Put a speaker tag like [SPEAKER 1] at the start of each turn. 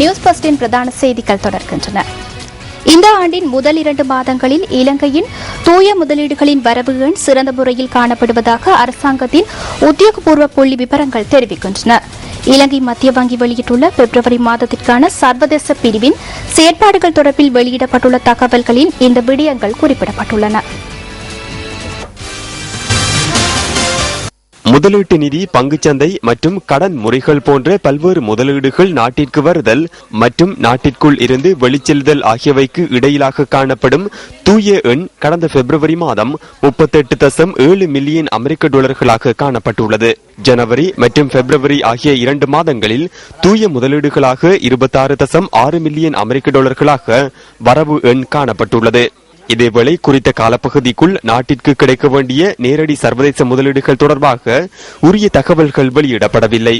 [SPEAKER 1] News பஸ்டின் பிரதான செய்திகள் தொடர்கின்றன. இந்த ஆண்டின் முதல் இரண்டு மாதங்களில் இலங்கையின் தூய முதலீடுகளின் வரவு எண் சிறந்த முறையில் காணப்படுவதாக அரசாங்கத்தின் உத்தியோகபூர்வ புள்ளி விவரங்கள் தெரிவிக்கின்றன. இலங்கை மத்திய வங்கி வெளியிட்டுள்ள பிப்ரவரி மாதத்திற்கான சர்வதேச பிரிவின் செயற்பாடுகள் தொடர்பில் வெளியிடப்பட்டுள்ள தகவல்களில் இந்த விடயங்கள் குறிப்பிடப்பட்டுள்ளன.
[SPEAKER 2] முதலீட்டு நிதி பங்குச்சந்தை மற்றும் கடன் முறைகள் போன்ற பல்வேறு முதலீடுகள் நாட்டிற்கு வருதல் மற்றும் நாட்டிற்குள் இருந்து வெளிச்செல்தல் ஆகியவைக்கு இடையிலாக காணப்படும் தூய எண் கடந்த பிப்ரவரி மாதம் முப்பத்தெட்டு தசம் ஏழு மில்லியன் அமெரிக்க டாலர்களாக காணப்பட்டுள்ளது. ஜனவரி மற்றும் பிப்ரவரி ஆகிய இரண்டு மாதங்களில் தூய முதலீடுகளாக இருபத்தாறு தசம் ஆறு மில்லியன் அமெரிக்க டாலர்களாக வரவு எண் காணப்பட்டுள்ளது. இதேவேளை குறித்த காலப்பகுதிக்குள் நாட்டிற்கு கிடைக்க வேண்டிய நேரடி சர்வதேச முதலீடுகள் தொடர்பாக உரிய தகவல்கள் வெளியிடப்படவில்லை.